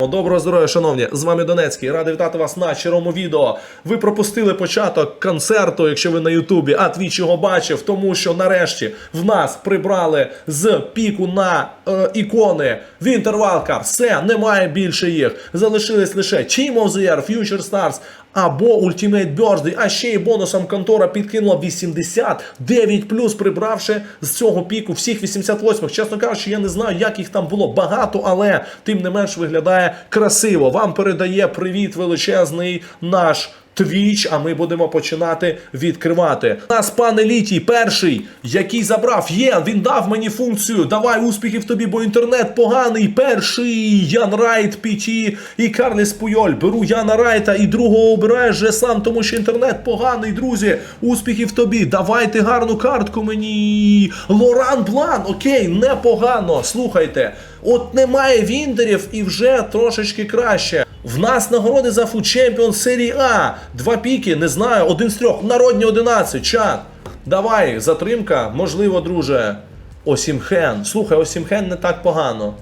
Доброго здоров'я, шановні! З вами Донецький. Радий вітати вас на черому відео. Ви пропустили початок концерту, якщо ви на Ютубі, а твіч його бачив, тому що нарешті в нас прибрали з піку на е, ікони Winter Все, немає більше їх. Залишились лише Team of the Year, Future Stars або Ultimate Birthday, а ще й бонусом контора підкинула 89 плюс, прибравши з цього піку всіх 88-х. Чесно кажучи, я не знаю, як їх там було багато, але тим не менш виглядає красиво. Вам передає привіт величезний наш. Твіч, а ми будемо починати відкривати. У Нас пан Елітій, перший, який забрав, є, він дав мені функцію. Давай успіхів тобі, бо інтернет поганий. Перший Ян Райт, Піті і Карліс Пуйоль. Беру Яна Райта і другого обираєш же сам, тому що інтернет поганий, друзі. Успіхів тобі. Давайте гарну картку мені. Лоран Блан, окей, непогано. Слухайте. От немає віндерів і вже трошечки краще. В нас нагороди за Food Champion серії А. Два піки, не знаю, один з трьох. Народні 11. Чат. Давай, затримка, можливо, друже. Осімхен. Слухай, Осімхен не так погано.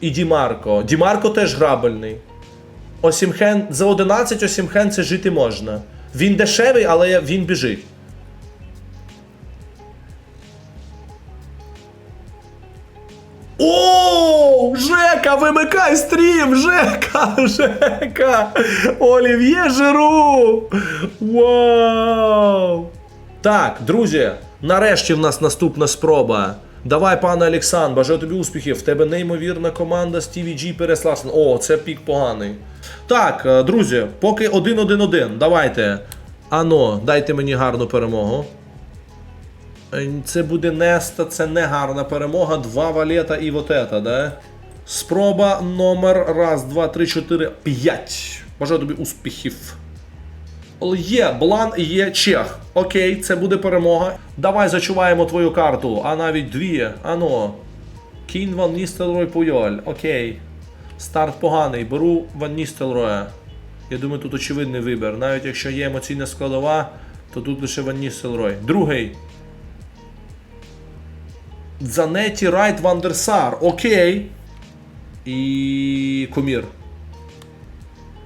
І Дімарко. Дімарко теж грабельний. Осімхен за 11 Осімхен це жити можна. Він дешевий, але він біжить. О, Жека, вимикай стрім! Жека! Жека! Олів'є Жиру! Вау! Так, друзі, нарешті в нас наступна спроба. Давай, пане Олександр, бажаю тобі успіхів. В тебе неймовірна команда Стіві Джі пересласна. О, це пік поганий. Так, е, друзі, поки 1-1-1. Давайте. Ано, дайте мені гарну перемогу. Це буде Неста, це не гарна перемога. Два валета і вот это, да? Спроба номер раз, два, три, чотири, п'ять. Бажаю тобі успіхів. Є Блан є Чех. Окей, це буде перемога. Давай зачуваємо твою карту, а навіть дві. Ано. Кінь Ван Ністелрой Пуйоль. Окей. Старт поганий. Беру Ван Ністелроя. Я думаю, тут очевидний вибір. Навіть якщо є емоційна складова, то тут лише Ван Ністелрой. Другий. Занеті Райт Вандерсар. Окей. І. Кумір.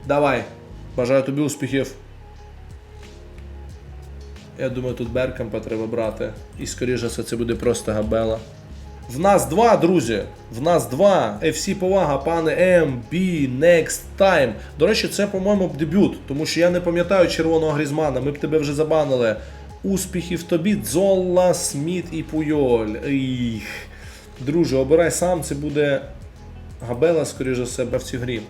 Давай. Бажаю тобі успіхів. Я думаю, тут Беркампа треба брати. І скоріше все це буде просто габела. В нас два, друзі. В нас два. FC повага, пане MB Next Time. До речі, це, по-моєму, дебют, тому що я не пам'ятаю червоного Грізмана. Ми б тебе вже забанили. Успіхів тобі, Дзолла, Сміт і Пуйоль. Їх. Друже, обирай сам, це буде Габела, скоріше за себе, в цій грі.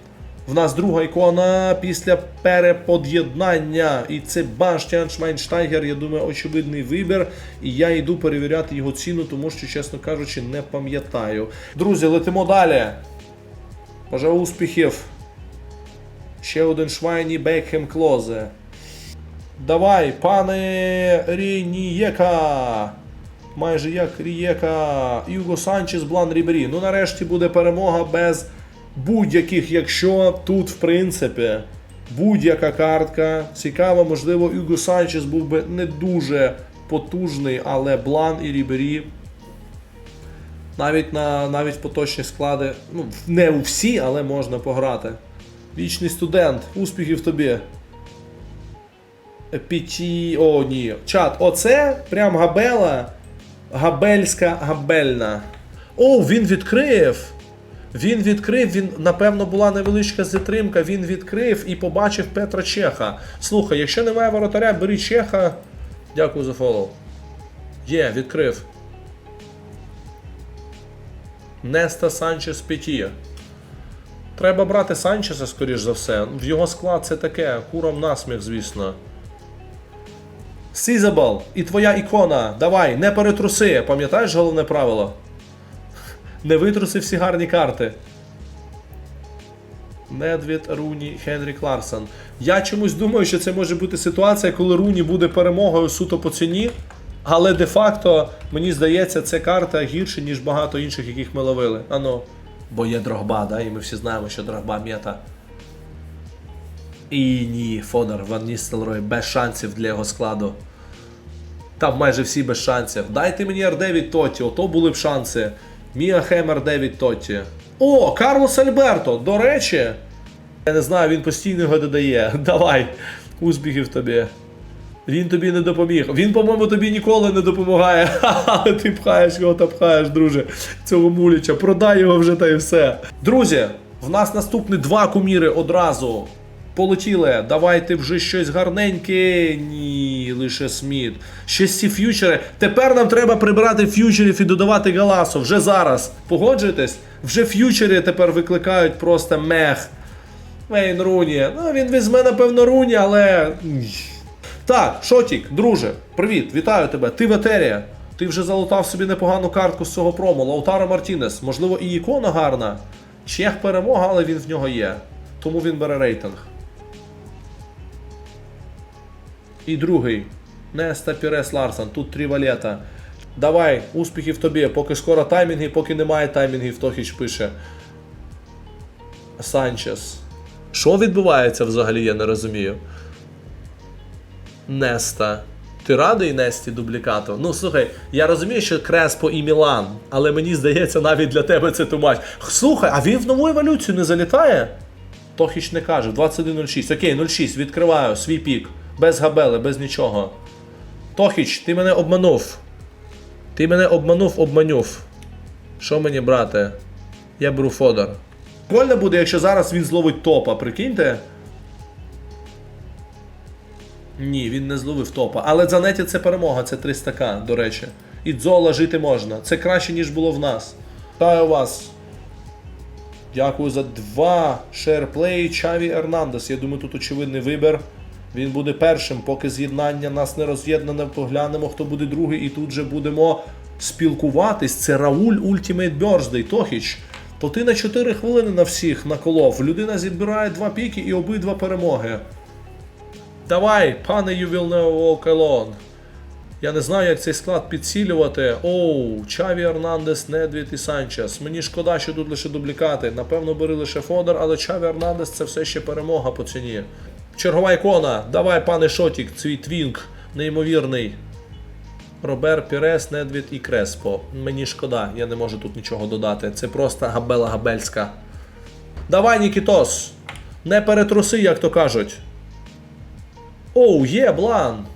В нас друга ікона після перепод'єднання. І це Баштіан Шмайнштайгер, я думаю, очевидний вибір. І я йду перевіряти його ціну, тому що, чесно кажучи, не пам'ятаю. Друзі, летимо далі. Бажаю успіхів. Ще один Швайні Бекхем Клозе. Давай, пане Рінієка. Майже як Рієка. Юго Санчес, Блан Рібері. Ну нарешті буде перемога без будь-яких, якщо тут, в принципі, будь-яка картка. Цікаво, можливо, Юго Санчес був би не дуже потужний, але Блан і Рібері. Навіть на навіть поточні склади. Ну, не у всі, але можна пограти. Вічний студент, успіхів тобі. Піті. О, ні. Чат, оце прям габела. Габельська габельна. О, він відкрив. Він відкрив, він, напевно, була невеличка затримка. Він відкрив і побачив Петра Чеха. Слухай, якщо немає воротаря, бери Чеха. Дякую за фоллоу. Є, відкрив. Неста Санчес Петія. Треба брати Санчеса, скоріш за все. В його склад це таке, курам насміх, звісно. Сізабл, і твоя ікона. Давай, не перетруси. Пам'ятаєш головне правило? Не витруси всі гарні карти. Недвід, Руні, Хенрі Кларсон. Я чомусь думаю, що це може бути ситуація, коли Руні буде перемогою суто по ціні. Але де-факто, мені здається, ця карта гірше, ніж багато інших, яких ми ловили. Ано. Бо є Дрогба, да? і ми всі знаємо, що Дрогба м'ята. І ні, Фодор, Ван Ністелрой без шансів для його складу. Там майже всі без шансів. Дайте мені R9 Тоті, ото були б шанси. Міа Хемер, Девід Тотті. О, Карлос Альберто. До речі. Я не знаю, він постійно його додає. Давай, успіхів тобі. Він тобі не допоміг. Він, по-моєму, тобі ніколи не допомагає. Але ти пхаєш його та пхаєш, друже, цього муліча. Продай його вже та й все. Друзі, в нас наступні два куміри одразу. Полетіли, давайте вже щось гарненьке. Ні, лише Сміт. Ще ці ф'ючери. Тепер нам треба прибирати ф'ючерів і додавати галасу. Вже зараз. Погоджуєтесь? Вже ф'ючери тепер викликають просто мех. Вейн Руні. Ну, він візьме, напевно, Руні, але. Так, Шотік, друже, привіт, вітаю тебе. Ти в етері. Ти вже залутав собі непогану картку з цього промо. Лаутаро Мартінес. Можливо, і ікона гарна. Чех перемога, але він в нього є. Тому він бере рейтинг. І другий. Неста Пірес Ларсон. Тут три валета. Давай, успіхів тобі, поки скоро таймінги, поки немає таймінгів, Тохіч пише. Санчес. Що відбувається взагалі, я не розумію. Неста. Ти радий Несті дублікату? Ну слухай, я розумію, що Креспо і Мілан, але мені здається, навіть для тебе це тумач. Слухай, а він в нову еволюцію не залітає? Тохіч не каже, 21.06. Окей, 0.6, відкриваю свій пік. Без габели, без нічого. Тохіч, ти мене обманув. Ти мене обманув, обманюв. Що мені брати? Я беру Фодор. Прикольно буде, якщо зараз він зловить топа, прикиньте. Ні, він не зловив топа. Але Занеті це перемога, це 300к, до речі. І дзола жити можна. Це краще, ніж було в нас. Вітаю вас. Дякую за два шерплей Чаві Ернандес. Я думаю, тут очевидний вибір. Він буде першим, поки з'єднання нас не роз'єднане, поглянемо, хто буде другий, і тут же будемо спілкуватись. Це Рауль Ultimate Birthday. Тохіч. То ти на 4 хвилини на всіх наколов. Людина зібирає два піки і обидва перемоги. Давай, пане walk alone. Я не знаю, як цей склад підсилювати. Оу, Чаві Ернандес, Недвід і Санчес. Мені шкода, що тут лише дублікати. Напевно, бери лише Фодор, але Чаві Ернандес це все ще перемога по ціні. Чергова ікона. Давай, пане Шотік, свій твінк, неймовірний. Робер, Пірес, Недвід і Креспо. Мені шкода, я не можу тут нічого додати. Це просто габела габельська. Давай, Нікітос! Не перетруси, як то кажуть. Оу, є, Блан!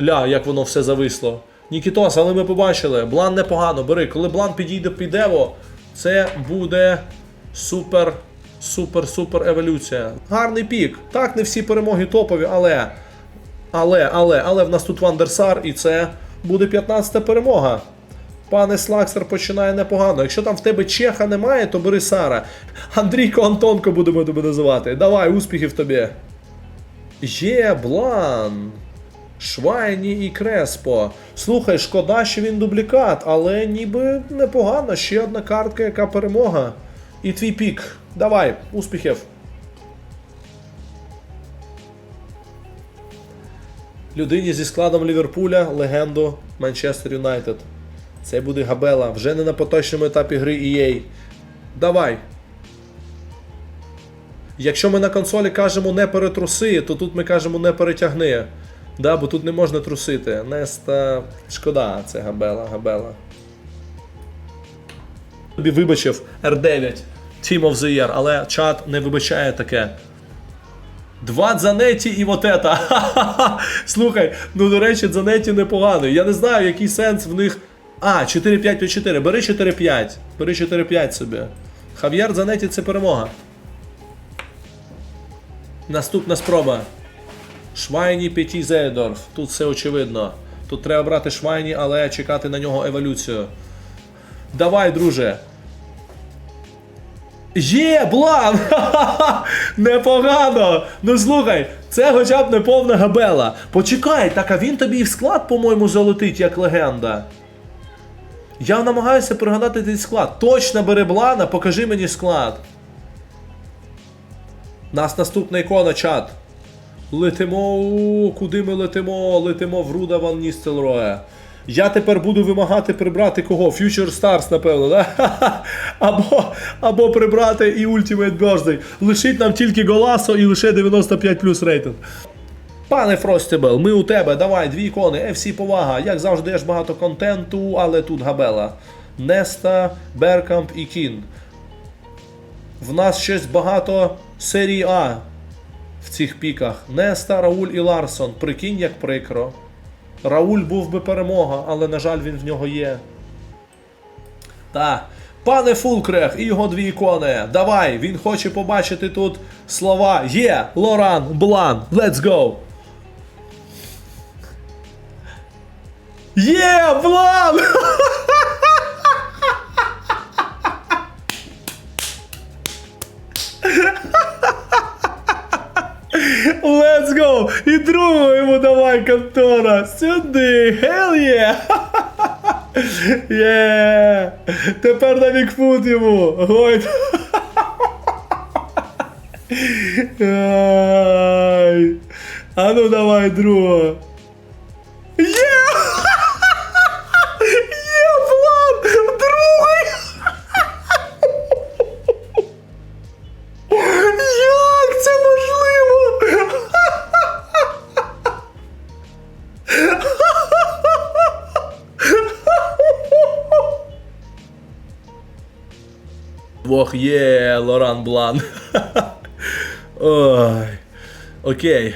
Ля, як воно все зависло. Нікітос, але ми побачили. Блан непогано, бери. Коли Блан підійде під Ево, це буде супер, супер, супер еволюція. Гарний пік. Так, не всі перемоги топові, але. Але, але, але в нас тут Вандерсар, і це буде 15-та перемога. Пане Слакстер починає непогано. Якщо там в тебе Чеха немає, то бери Сара. Андрійко Антонко будемо тебе називати. Давай, успіхів тобі. Є, Блан. Швайні і Креспо. Слухай, шкода, що він дублікат, але ніби непогано. Ще одна картка, яка перемога. І твій пік. Давай, успіхів. Людині зі складом Ліверпуля, легенду Манчестер Юнайтед. Це буде Габела. Вже не на поточному етапі гри EA. Давай. Якщо ми на консолі кажемо не перетруси, то тут ми кажемо не перетягни. Да, бо тут не можна трусити. Неста. Шкода, це Габела, Габела. Тобі вибачив R9 Team of the Year, але чат не вибачає таке. Два Дзанеті і вот. Ха-ха-ха. Слухай, ну до речі, Дзанеті непогано. Я не знаю, який сенс в них. А, 4-5-4. Бери 4-5. Бери 4-5 собі. Хав'єр Дзанеті це перемога. Наступна спроба. Швайні Петі Зейдорф. Тут все очевидно. Тут треба брати Швайні, але чекати на нього еволюцію. Давай, друже. Є, блан! Непогано! Ну слухай, це хоча б не повна габела. Почекай, так а він тобі і в склад, по-моєму, залетить як легенда. Я намагаюся пригадати цей склад. Точно бери блана, покажи мені склад. Нас наступна ікона, чат. Летимо. Куди ми летимо? Летимо в Руда Ван Ністелроя. Я тепер буду вимагати прибрати кого? Future Stars, напевно, да? Або, або прибрати і Ultimate Birthday. Лишить нам тільки Голасо і лише 95 плюс рейтинг. Пане Фростібл, ми у тебе, давай, дві ікони, FC повага. Як завжди, даєш багато контенту, але тут габела. Неста, Беркамп і Кін. В нас щось багато серії А в цих піках. Неста, Рауль і Ларсон. Прикинь, як прикро. Рауль був би перемога, але, на жаль, він в нього є. Та. Пане Фулкрех і його дві ікони. Давай, він хоче побачити тут слова. Є, Лоран, Блан, let's go. Є, Блан! Let's go! І другу йому давай, контора! Сюди! Hell yeah! Є! Тепер на Бікфут йому! Гойд! Ай! А ну давай, друга! Є! Є, Двох є, Лоран Блан. Ой. Окей.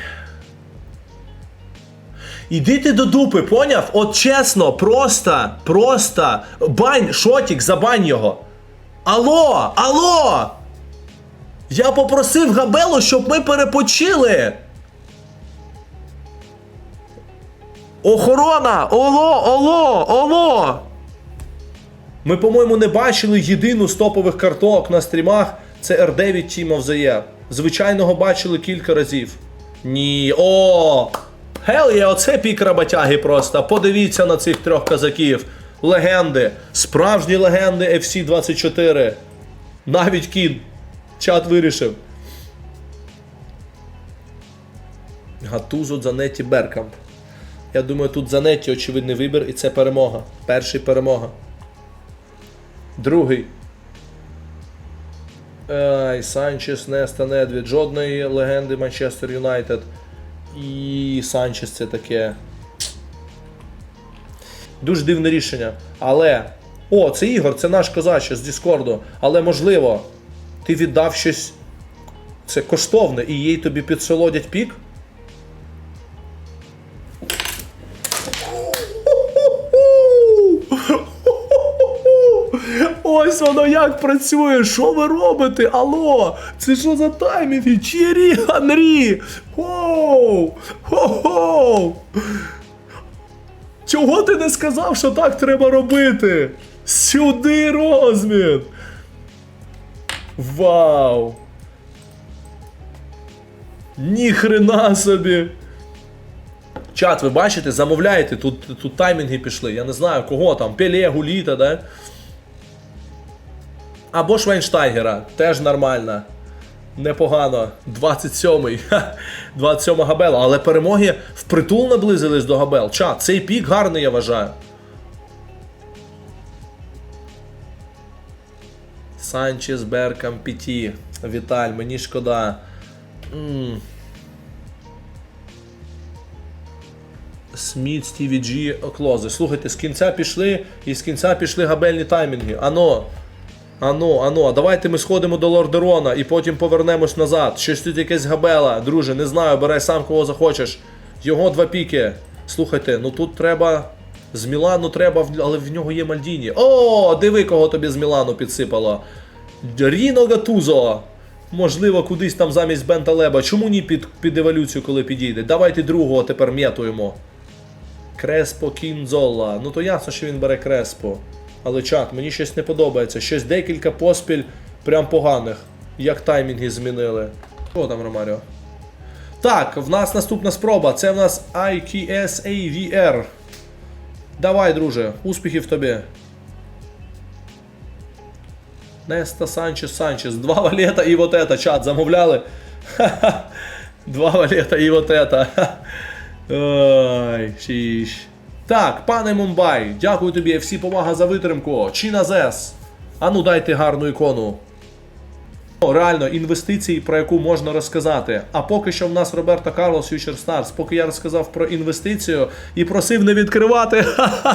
Іди ти до дупи, поняв? От чесно, просто, просто. Бань, шотік, забань його. Алло, алло! Я попросив Габелу, щоб ми перепочили. Охорона! Оло, оло, оло! Ми, по-моєму, не бачили єдину з топових карток на стрімах. Це R9 Team of the Year. Звичайного бачили кілька разів. Ні. О! Хел є, оце пік роботяги просто. Подивіться на цих трьох казаків. Легенди. Справжні легенди FC 24. Навіть кін. Чат вирішив. Гатузо Занетті Беркамп. Я думаю, тут Занетті очевидний вибір, і це перемога. Перший перемога. Другий. Ай, Санчес, Неста, Недвід. Жодної легенди Манчестер Юнайтед. І Санчес це таке. Дуже дивне рішення. Але. О, це Ігор, це наш козаче з Діскорду. Але можливо, ти віддав щось. Це коштовне, і їй тобі підсолодять пік. Ось воно як працює. Що ви робите? Алло? Це що за таймінги? Чері Анрі! Хоу! Хо-хоу! Чого ти не сказав, що так треба робити? Сюди розмін! Вау! Ніхрена собі! Чат, ви бачите, замовляєте, тут, тут таймінги пішли. Я не знаю, кого там, Пеле, Гуліта, да? Або Швейнштайгера, теж нормально. Непогано. 27-й. Ха, 27 Габела. Але перемоги впритул наблизились до Габел. Чат, цей пік гарний, я вважаю. Санчес, Беркам, Піті. Віталь, мені шкода. М. Сміт, Стіві Джі, Клози. Слухайте, з кінця пішли і з кінця пішли габельні таймінги. Ано. Ано, ано, давайте ми сходимо до Лордерона і потім повернемось назад. Щось тут якесь габела, друже, не знаю, берай сам кого захочеш. Його два піки. Слухайте, ну тут треба. З Мілану треба, але в нього є Мальдіні. О, диви, кого тобі з Мілану підсипало. Ріно Гатузо. Можливо, кудись там замість Бенталеба. Чому ні під, під еволюцію, коли підійде? Давайте другого тепер м'ятуємо. Креспо Кінзола. Ну то ясно, що він бере Креспо. Але чат, мені щось не подобається. Щось декілька поспіль прям поганих. Як таймінги змінили. Що там, Ромаріо? Так, в нас наступна спроба. Це в нас IKSAVR. Давай, друже, успіхів тобі. Неста Санчес Санчес. Два валета і вот это, чат, замовляли? Ха-ха. Два валета і вот это. Ой, шіш. Так, пане Мумбай, дякую тобі, всі повага за витримку. Чіна Зес. А ну дайте гарну ікону. Реально, інвестиції, про яку можна розказати. А поки що в нас Роберто Карлос Future Stars. Поки я розказав про інвестицію і просив не відкривати,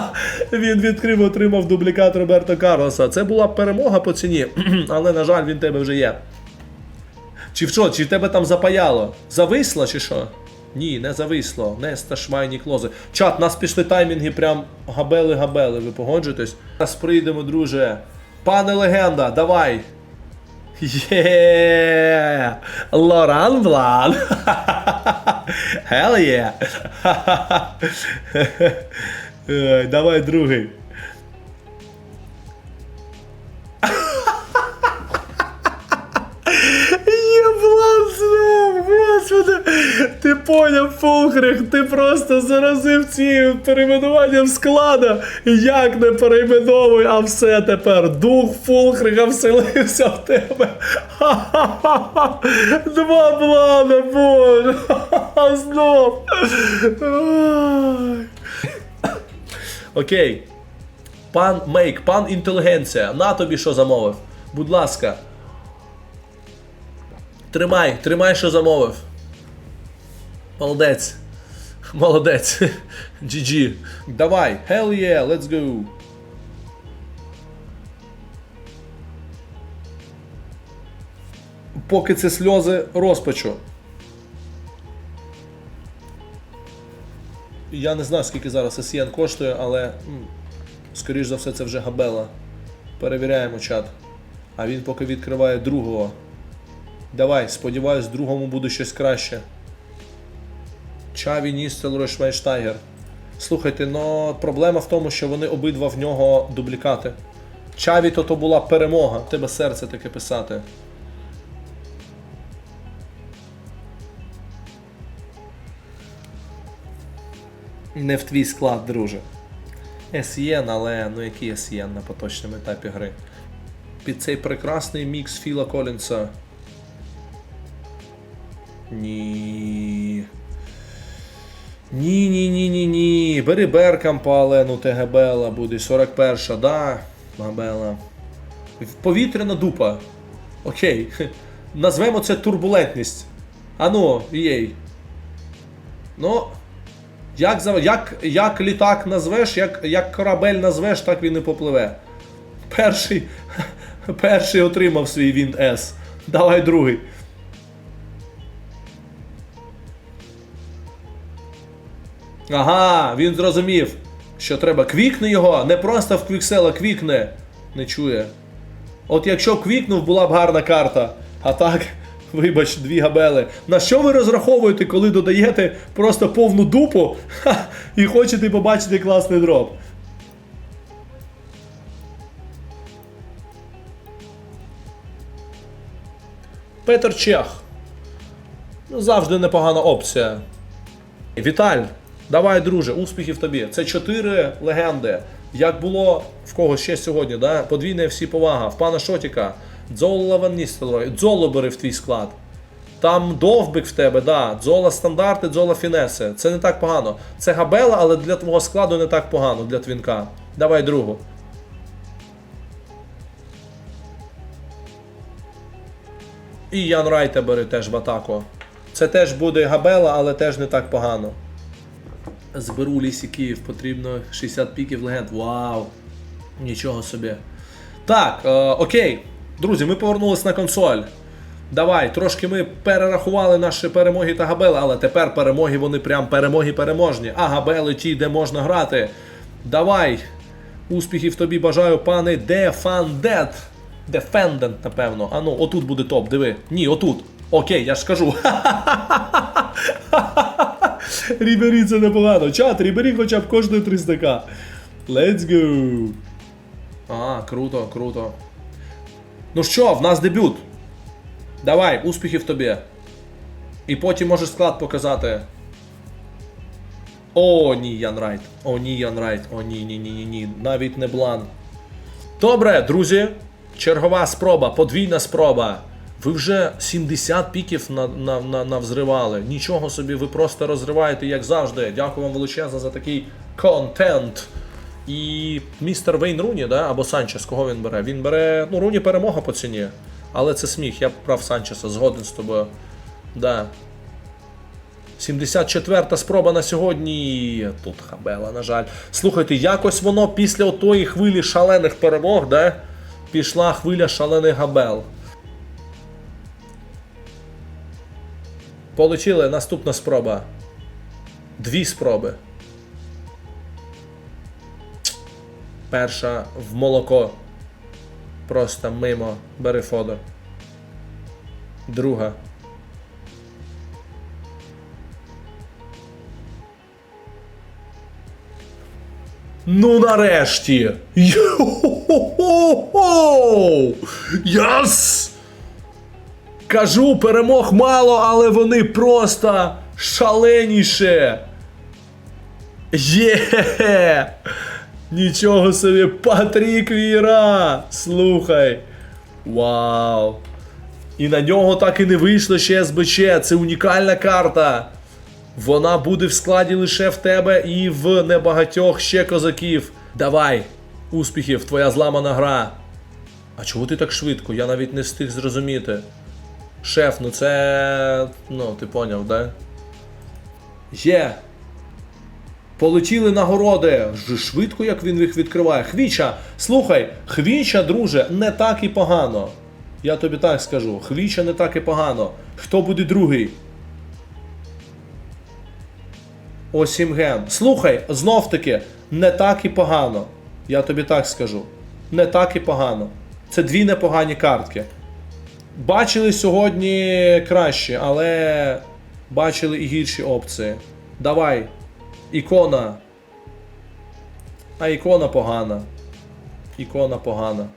він відкрив, отримав дублікат Роберто Карлоса. Це була перемога по ціні, але, на жаль, він тебе вже є. Чи в що? Чи в тебе там запаяло? Зависло чи що? Ні, не зависло. Не сташвайні клози. Чат, нас пішли таймінги, прям габели-габели. Ви погоджуєтесь? Зараз прийдемо, друже. Пане легенда, давай. Є! Лоран Блан! Hell yeah! Давай другий. Ти поняв, Фулхрих, ти просто заразив цим перейменуванням склада. Як не перейменовуй, а все тепер. Дух Фулхрига вселився в тебе. Ха-ха-ха! Два блана, боже! Знов. Окей. Пан Мейк, пан інтелігенція, на тобі що замовив. Будь ласка. Тримай, тримай, що замовив. Молодець. Молодець. GG. Давай. Hell yeah, let's go. Поки це сльози розпачу. Я не знаю, скільки зараз SCN коштує, але скоріш за все це вже габела. Перевіряємо чат. А він поки відкриває другого. Давай, сподіваюсь, другому буде щось краще. Чаві Ністелрой Швайнштайгер. Слухайте, ну проблема в тому, що вони обидва в нього дублікати. Чаві то то була перемога. Тебе серце таке писати. Не в твій склад, друже. SEN, але ну який SEN на поточному етапі гри. Під цей прекрасний мікс Філа Колінса. Ні. Ні, ні, ні, ні, ні. Бери Беркампа, але ну те буде 41-ша, да. Габела. Повітряна дупа. Окей. Назвемо це турбулентність. Ану, їй. Ну. Як, як, як літак назвеш, як, як корабель назвеш, так він і попливе. Перший, перший отримав свій Wind S. Давай другий. Ага, він зрозумів, що треба квікни його, не просто в квіксела квікне. Не чує. От якщо квікнув, була б гарна карта. А так, вибач, дві габели. На що ви розраховуєте, коли додаєте просто повну дупу ха, і хочете побачити класний дроп? Петер Чех. Ну, завжди непогана опція. Віталь, давай, друже, успіхів тобі. Це чотири легенди. Як було в кого ще сьогодні, да? подвійна всі повага. В пана Шотіка, Дзола Ван Дзоло бери в твій склад. Там довбик в тебе, да. Дзола стандарти, дзола фінеси. Це не так погано. Це габела, але для твого складу не так погано, для твінка. Давай другу. І Ян Райта бери теж в атаку. Це теж буде габела, але теж не так погано. Зберу лісі Київ, потрібно 60 піків легенд. Вау! Нічого собі. Так, е, окей. Друзі, ми повернулись на консоль. Давай, трошки ми перерахували наші перемоги та габели, але тепер перемоги вони прям перемоги переможні. А габели ті, де можна грати. Давай. Успіхів тобі бажаю, пане Дефандет. Defendant, напевно. А ну, отут буде топ, диви. Ні, отут. Окей, я ж скажу. Рібері це непогано. Чат, Рібері хоча б коштує 300к. Let's go. А, круто, круто. Ну що, в нас дебют. Давай, успіхів тобі. І потім можеш склад показати. О, ні, Ян Райт. О, ні, Ян Райт. О, ні, ні, ні, ні, ні. Навіть не блан. Добре, друзі. Чергова спроба, подвійна спроба. Ви вже 70 піків на, на, на, навзривали. Нічого собі, ви просто розриваєте, як завжди. Дякую вам величезно за такий контент. І містер Вейн Руні, да? або Санчес, кого він бере? Він бере. Ну, Руні перемога по ціні. Але це сміх, я прав Санчеса, згоден з тобою. Да. 74-та спроба на сьогодні. Тут хабела, на жаль. Слухайте, якось воно після отої хвилі шалених перемог, да? Пішла хвиля шалених габел. Получили наступна спроба. Дві спроби. Перша в молоко. Просто мимо. Бери Фодор. Друга. Ну нарешті. Йо-хо-хо-хо! Яс! Кажу, перемог мало, але вони просто шаленіше. Є! Нічого собі, Патрік Віра! Слухай. Вау! І на нього так і не вийшло ще СБЧ. Це унікальна карта. Вона буде в складі лише в тебе і в небагатьох ще козаків. Давай! Успіхів, твоя зламана гра. А чого ти так швидко? Я навіть не встиг зрозуміти. Шеф, ну це. Ну, ти поняв, да? Є. Полетіли нагороди. Швидко, як він їх відкриває. Хвіча, слухай, Хвіча, друже, не так і погано. Я тобі так скажу. Хвіча не так і погано. Хто буде другий? Осімген. Слухай, знов таки, не так і погано. Я тобі так скажу. Не так і погано. Це дві непогані картки. Бачили сьогодні краще, але бачили і гірші опції. Давай. Ікона. А ікона погана. Ікона погана.